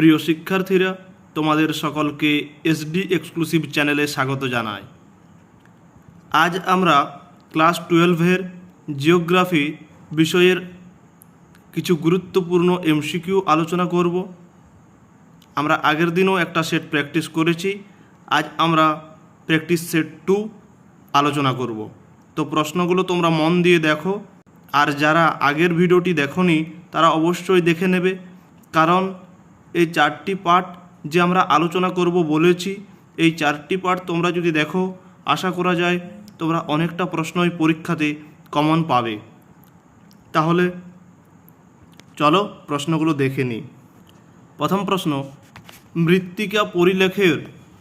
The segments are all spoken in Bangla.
প্রিয় শিক্ষার্থীরা, তোমাদের সকলকে এসডি এক্সক্লুসিভ চ্যানেলে স্বাগত জানাই। আজ আমরা ক্লাস টুয়েলভের জিওগ্রাফি বিষয়ের কিছু গুরুত্বপূর্ণ এমসিকিউ আলোচনা করব। আমরা আগের দিনও একটা সেট প্র্যাকটিস করেছি, আজ আমরা প্র্যাকটিস সেট টু আলোচনা করব। তো প্রশ্নগুলো তোমরা মন দিয়ে দেখো, আর যারা আগের ভিডিওটি দেখোনি, তারা অবশ্যই দেখে নেবে, কারণ এই চারটি পার্ট যে আমরা আলোচনা করব বলেছি, এই চারটি পার্ট তোমরা যদি দেখো, আশা করা যায় তোমরা অনেকটা প্রশ্নই পরীক্ষাতে কমন পাবে। তাহলে চলো প্রশ্নগুলো দেখে নিই। প্রথম প্রশ্ন, মৃত্তিকা পরিলেখের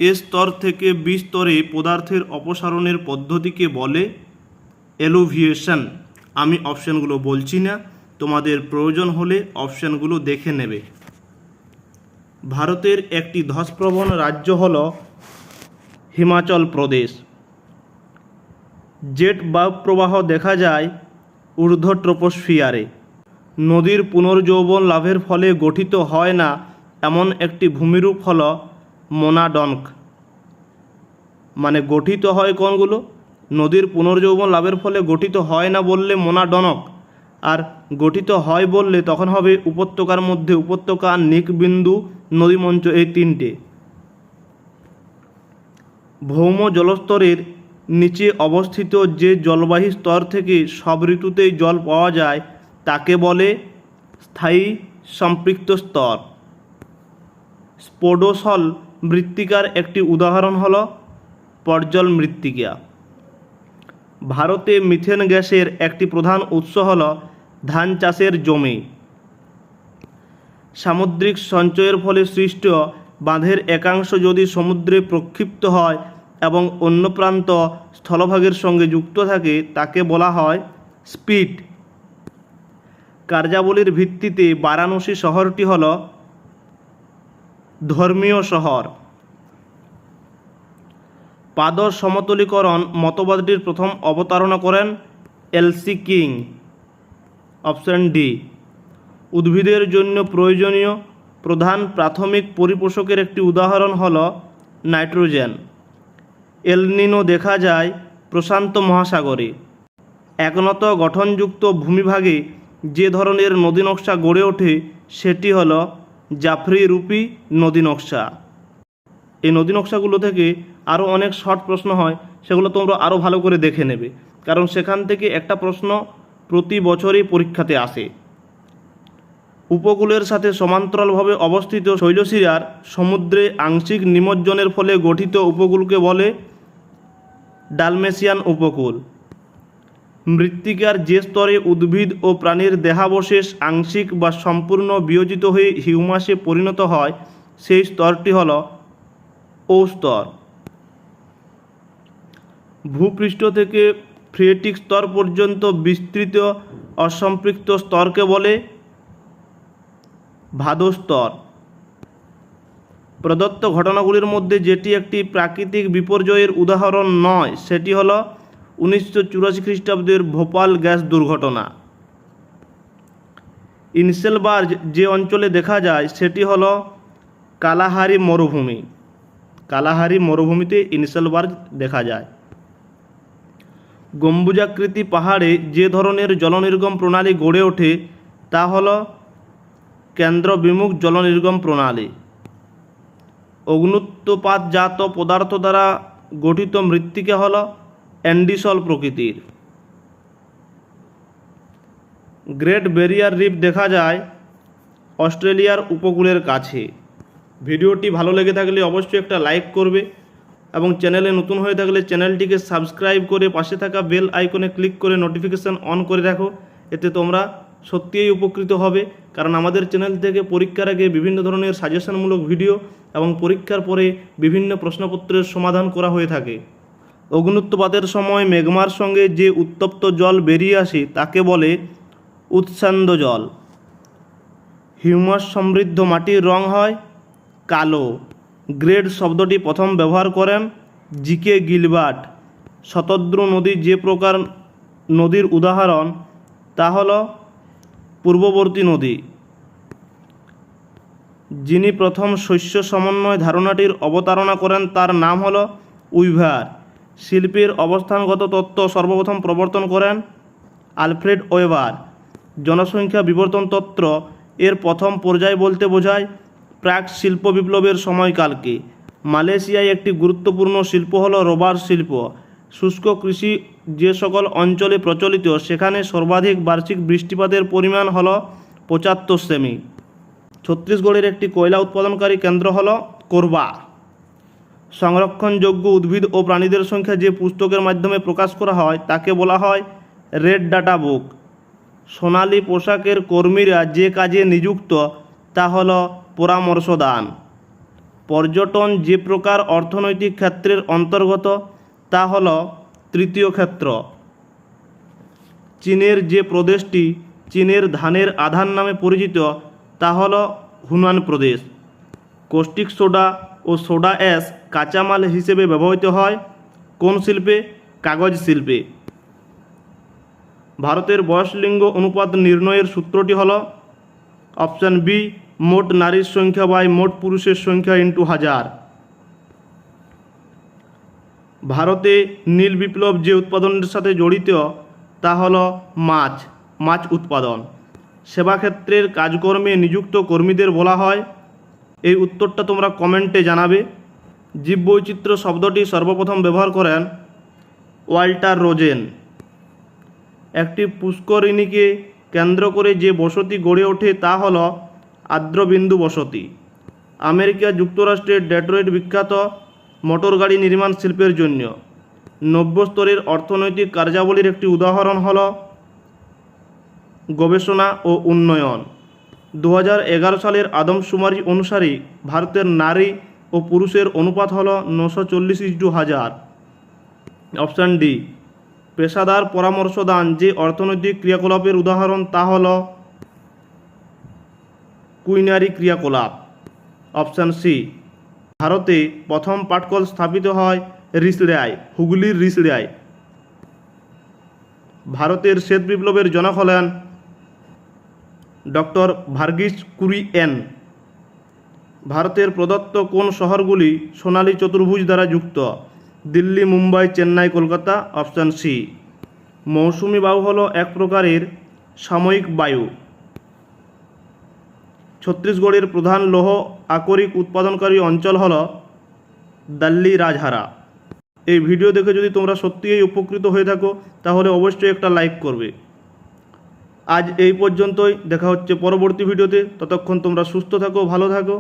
এ স্তর থেকে বি স্তরে পদার্থের অপসারণের পদ্ধতিকে বলে এলোভিয়েশন। আমি অপশানগুলো বলছি না, তোমাদের প্রয়োজন হলে অপশানগুলো দেখে নেবে। ভারতের একটি ধসপ্রবণ রাজ্য হল হিমাচল প্রদেশ। জেট বায়ুপ্রবাহ দেখা যায় ঊর্ধ্ব ট্রোপোস্ফিয়ারে নদীর পুনর্যৌবন লাভের ফলে গঠিত হয় না এমন একটি ভূমিরূপ হল মোনাডনক। মানে গঠিত হয় কোনগুলো? নদীর পুনর্যৌবন লাভের ফলে গঠিত হয় না বললে মোনাডনক, আর গঠিত হয় বললে তখন হবে উপত্যকার মধ্যে উপত্যকা নিকবিন্দু নদীমঞ্চ এই তিনটে। ভৌম জলস্তরের নিচে অবস্থিত যে জলবাহী স্তর থেকে সব ঋতুতেই জল পাওয়া যায়, তাকে বলে স্থায়ী সম্পৃক্ত স্তর। স্পোডোসল মৃত্তিকার একটি উদাহরণ হল পর্জল মৃত্তিকা। ভারতে মিথেন গ্যাসের একটি প্রধান উৎস হল ধান চাষের জমি। সামুদ্রিক সঞ্চয়ের ফলে সৃষ্ট বাঁধের একাংশ যদি সমুদ্রে প্রক্ষিপ্ত হয় এবং অন্য প্রান্ত স্থলভাগের সঙ্গে যুক্ত থাকে, তাকে বলা হয় স্পিড। কার্যাবলীর ভিত্তিতে বারাণসী শহরটি হল ধর্মীয় শহর। পাদ সমতলীকরণ মতবাদটির প্রথম অবতারণা করেন এলসি কিং, অপশন ডি। উদ্ভিদের জন্য প্রয়োজনীয় প্রধান প্রাথমিক পরিপোষকের একটি উদাহরণ হল নাইট্রোজেন। এলনিনো দেখা যায় প্রশান্ত মহাসাগরে। একনত গঠনযুক্ত ভূমিভাগে যে ধরনের নদী নকশা গড়ে ওঠে, সেটি হল জাফরি রূপী নদী নকশা। এই নদী নকশাগুলো থেকে আরও অনেক শর্ট প্রশ্ন হয়, সেগুলো তোমরা আরও ভালো করে দেখে নেবে। কারণ সেখান থেকে একটা প্রশ্ন প্রতি বছরই পরীক্ষাতে আসে। উপকূলের সাথে সমান্তরালভাবে অবস্থিত শৈলশিরার সমুদ্রে আংশিক নিমজ্জনের ফলে গঠিত উপকূলকে বলে ডালমেশিয়ান উপকূল। মৃত্তিকার যে স্তরে উদ্ভিদ ও প্রাণীর দেহাবশেষ আংশিক বা সম্পূর্ণ বিয়োজিত হয়ে হিউমাসে পরিণত হয়, সেই স্তরটি হল স্তর। ভূপৃষ্ঠ থেকে ফ্রিয়েটিক স্তর পর্যন্ত বিস্তৃত অসম্পৃক্ত স্তরকে বলে ভাদস্তর। প্রদত্ত ঘটনাগুলির মধ্যে যেটি একটি প্রাকৃতিক বিপর্যয়ের উদাহরণ নয়, সেটি হল উনিশশো চুরাশি খ্রিস্টাব্দের ভোপাল গ্যাস দুর্ঘটনা। ইনসেলবার্জ যে অঞ্চলে দেখা যায়, সেটি হল কালাহারি মরুভূমি। কালাহারি মরুভূমিতে ইনসেলবার্জ দেখা যায়। গম্বুজাকৃতি পাহাড়ে যে ধরনের জলনির্গম প্রণালী গড়ে ওঠে, তা হল কেন্দ্র বিমুখ জলনির্গম প্রণালী। অগ্নুত্তপাতজাত পদার্থ দ্বারা গঠিত মৃত্তিকা হল অ্যান্ডিসল প্রকৃতির। গ্রেট ব্যারিয়ার রিফ দেখা যায় অস্ট্রেলিয়ার উপকূলের কাছে। ভিডিওটি ভালো লেগে থাকলে অবশ্যই একটা লাইক করবে এবং চ্যানেলে নতুন হয়ে থাকলে চ্যানেলটিকে সাবস্ক্রাইব করে পাশে থাকা বেল আইকনে ক্লিক করে নোটিফিকেশান অন করে রাখো। এতে তোমরা সত্যিই উপকৃত হবে। কারণ আমাদের চ্যানেল থেকে পরীক্ষার আগে বিভিন্ন ধরনের সাজেশনমূলক ভিডিও এবং পরীক্ষার পরে বিভিন্ন প্রশ্নপত্রের সমাধান করা হয়ে থাকে। অগ্নুত্তপাতের সময় মেঘমার সঙ্গে যে উত্তপ্ত জল বেরিয়ে আসে, তাকে বলে উৎসান্দ জল। হিউমাস সমৃদ্ধ মাটির রং হয় কালো। গ্রেড শব্দটি প্রথম ব্যবহার করেন জিকে গিলবার্ট। শতদ্রু নদী যে প্রকার নদীর উদাহরণ, তা হল পূর্ববর্তী নদী। যিনি প্রথম শস্য সমন্বয় ধারণাটির অবতারণা করেন, তার নাম হল উইভার। শিল্পের অবস্থানগত তত্ত্ব সর্বপ্রথম প্রবর্তন করেন আলফ্রেড ওয়েবার জনসংখ্যা বিবর্তন তত্ত্ব এর প্রথম পর্যায় বলতে বোঝায় প্রাক শিল্প বিপ্লবের সময়কালকে। মালয়েশিয়ায় একটি গুরুত্বপূর্ণ শিল্প হল রবার শিল্প। শুষ্ক কৃষি যে সকল অঞ্চলে প্রচলিত, সেখানে সর্বাধিক বার্ষিক বৃষ্টিপাতের পরিমাণ হল পঁচাত্তর সেমি। ছত্তিশগড়ের একটি কয়লা উৎপাদনকারী কেন্দ্র হল কোরবা। সংরক্ষণযোগ্য উদ্ভিদ ও প্রাণীদের সংখ্যা যে পুস্তকের মাধ্যমে প্রকাশ করা হয়, তাকে বলা হয় রেড ডাটা বুক। সোনালী পোশাকের কর্মীরা যে কাজে নিযুক্ত, তা হল পরামর্শদান। পর্যটন যে প্রকার অর্থনৈতিক ক্ষেত্রের অন্তর্গত তা হল তৃতীয় ক্ষেত্র। চীনের যে প্রদেশটি চীনের ধানের আধান নামে পরিচিত, তা হল হুনান প্রদেশ। কোষ্টিক সোডা ও সোডা অ্যাশ কাঁচামাল হিসেবে ব্যবহৃত হয়। কোন শিল্পে? কাগজ শিল্পে। ভারতের বয়সলিঙ্গ অনুপাত নির্ণয়ের সূত্রটি হল অপশান বি, মোট নারীর সংখ্যা বাই মোট পুরুষের সংখ্যা ইন্টু হাজার। ভারতে নীল বিপ্লব যে উৎপাদনের সাথে জড়িত, তা হল মাছ মাছ উৎপাদন। সেবাক্ষেত্রের কাজকর্মে নিযুক্ত কর্মীদের বলা হয়, এই উত্তরটা তোমরা কমেন্টে জানাবে। জীববৈচিত্র্য শব্দটি সর্বপ্রথম ব্যবহার করেন ওয়াল্টার রোজেন। একটি পুষ্করিণীকে কেন্দ্র করে যে বসতি গড়ে ওঠে, তা হল আর্দ্রবিন্দু বসতি। আমেরিকা যুক্তরাষ্ট্রের ডেট্রয়েট বিখ্যাত মোটর গাড়ি নির্মাণ শিল্পের জন্য। নব্য স্তরের অর্থনৈতিক কার্যাবলীর একটি উদাহরণ হল গবেষণা ও উন্নয়ন। দু হাজার এগারো সালের আদমশুমারি অনুসারে ভারতের নারী ও পুরুষের অনুপাত হল নশো চল্লিশ ইস্টু হাজার। অপশান ডি, পেশাদার পরামর্শদান। যে অর্থনৈতিক ক্রিয়াকলাপের উদাহরণ তা হল কুইনারি ক্রিয়াকলাপ। অপশান সি ভারতে প্রথম পাটকল স্থাপিত হয় রিসড়ায় হুগলির রিসড়ায় ভারতের শ্বেত বিপ্লবের জনক হলেন ডক্টর ভার্গিস কুরিয়েন। ভারতের প্রদত্ত কোন শহরগুলি সোনালী চতুর্ভুজ দ্বারা যুক্ত? Delhi, Mumbai, Chennai, Kolkata, option C. মৌসুমি বায়ু হলো এক প্রকারের সাময়িক বায়ু। ছত্তিশগড়ের প্রধান লৌহ আকরিক উৎপাদনকারী অঞ্চল হল দাল্লি রাজহারা এই ভিডিও দেখে যদি তোমরা সত্যিই উপকৃত হয়ে থাকো, তাহলে অবশ্যই একটা লাইক করবে। আজ এই পর্যন্তই। দেখা হচ্ছে পরবর্তী ভিডিওতে। ততক্ষণ তোমরা সুস্থ থাকো, ভালো থাকো।